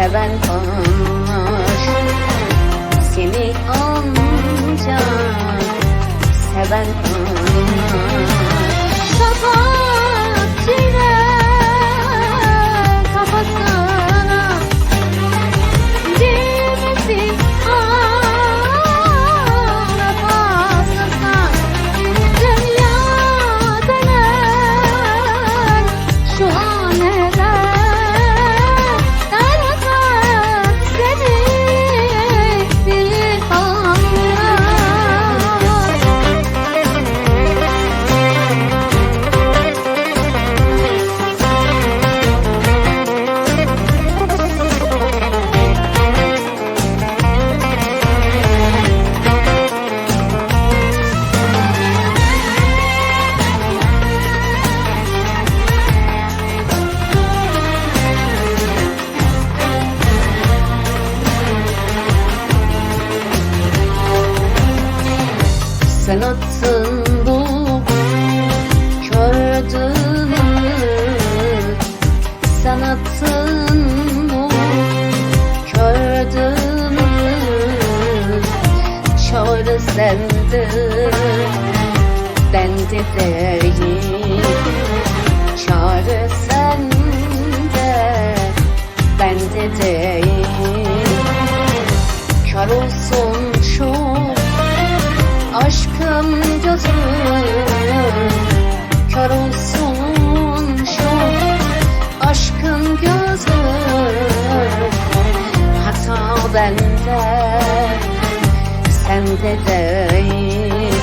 seven anlar Seni ancak Sen attın bu kör adımı Sen bu kör adımı Çağrı sende bende değil Çağrı sende bende değil Kör olsun şu aşkım gözüm şu aşkın gözüm Hata bende sende değil.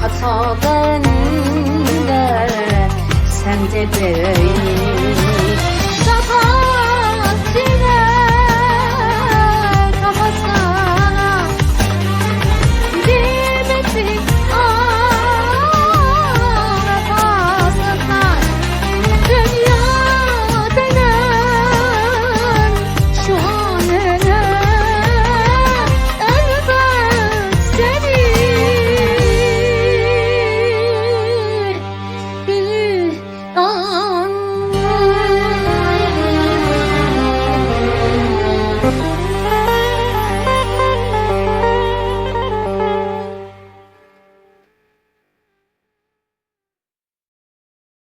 Hata bende sende değil